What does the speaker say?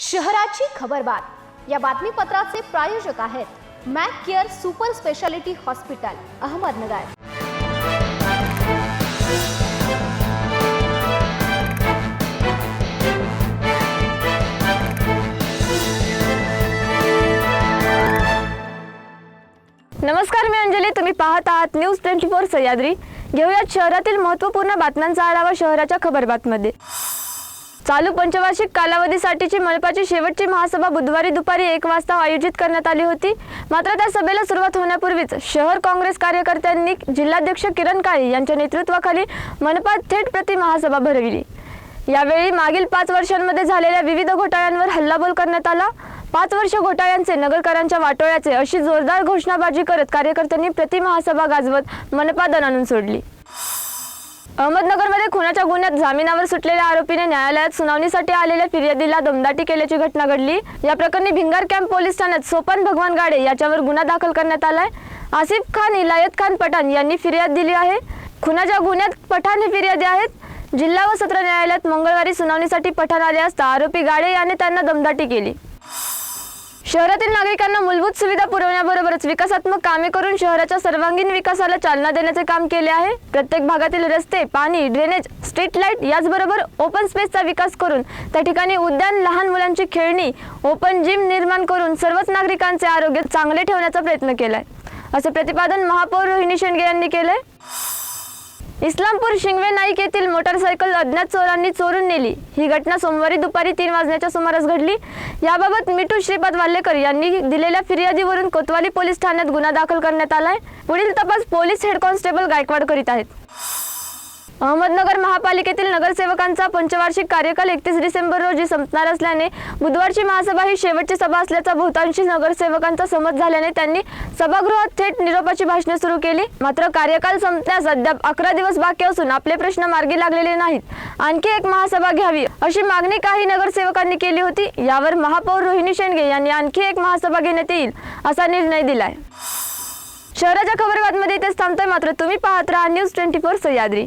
शहराची खबरबात या बातमीपत्राचे प्रायोजक आहेत Mac care super speciality hospital Ahmednagar. नमस्कार मी अंजली. तुम्ही पाहत आहात न्यूज ट्वेंटी फोर सह्याद्री. घेऊयात शहरातील महत्त्वपूर्ण बातम्यांचा आढावा शहराच्या खबरबातमध्ये चालू पंचवार्षिक कालावधीसाठीची मनपाची शेवटची महासभा बुधवारी दुपारी एक वाजता आयोजित करण्यात आली होती. मात्र त्या सभेला सुरुवात होण्यापूर्वीच शहर काँग्रेस कार्यकर्त्यांनी जिल्हाध्यक्ष किरण काळे यांच्या नेतृत्वाखाली मनपा थेट प्रति महासभा भरविली. यावेळी मागील पाच वर्षांमध्ये झालेल्या विविध घोटाळ्यांवर हल्लाबोल करण्यात आला. पाच वर्ष घोटाळ्यांचे नगरकरांच्या वाटोळ्याचे अशी जोरदार घोषणाबाजी करत कार्यकर्त्यांनी प्रति महासभा गाजवत मनपा दण सोडली. अहमदनगरमध्ये खुनाच्या गुन्ह्यात जामिनावर सुटलेल्या आरोपीने न्यायालयात सुनावणीसाठी आलेल्या फिर्यादीला दमदाटी केल्याची घटना घडली. या प्रकरणी भिंगार कॅम्प पोलीस ठाण्यात सोपान भगवान गाडे याच्यावर गुन्हा दाखल करण्यात आलाय. आसिफ खान इलायत खान पठाण यांनी फिर्याद दिली आहे. खुनाच्या गुन्ह्यात पठाण हे फिर्यादी आहेत. जिल्हा व सत्र न्यायालयात मंगळवारी सुनावणीसाठी पठाण आले असता आरोपी गाडे याने त्यांना दमदाटी केली. शहरातील नागरिकांना मूलभूत सुविधा पुरवण्याबरोबरच विकासात्मक कामे करून शहराच्या सर्वांगीण विकासाला चालना देण्याचे काम केले आहे. प्रत्येक भागातील रस्ते पाणी ड्रेनेज स्ट्रीट लाइट याचबरोबर ओपन स्पेसचा विकास करून त्या ठिकाणी उद्यान लहान मुलांची खेळणी ओपन जिम निर्माण करून सर्वच नागरिकांचे आरोग्य चांगले ठेवण्याचा प्रयत्न केलाय. असे प्रतिपादन महापौर रोहिणी शेंडगे यांनी केलंय. इस्लामपूर शिंगवे नाईक येथील मोटारसायकल अज्ञात चोरांनी चोरून नेली. ही घटना सोमवारी दुपारी तीन वाजण्याच्या सुमारास घडली. याबाबत मिठू श्रीपाद वाल्लेकर यांनी दिलेल्या फिर्यादीवरून कोतवाली पोलीस ठाण्यात गुन्हा दाखल करण्यात आलाय. पुढील तपास पोलीस हेड कॉन्स्टेबल गायकवाड करीत आहेत. अहमदनगर महापालिकेतील नगरसेवकांचा पंचवार्षिक कार्यकाल एकतीस डिसेंबर रोजी संपणार असल्याने बुधवारची महासभा ही शेवटची सभा असल्याचा बहुतांशी नगरसेवकांचा समज झाल्याने त्यांनी सभागृहात थेट निरोपाची भाषणे सुरू केली. मात्र कार्यकाल संपण्यास अद्याप अकरा दिवस बाकी असून आपले प्रश्न मार्गी लागलेले नाहीत. आणखी एक महासभा घ्यावी अशी मागणी काही नगरसेवकांनी केली होती. यावर महापौर रोहिणी शेंडगे यांनी आणखी एक महासभा घेण्यात येईल असा निर्णय दिलाय. शहराच्या खबरबातमध्ये इथेच थांबतोय मात्र तुम्ही पाहत राहा न्यूज ट्वेंटी फोर सह्याद्री.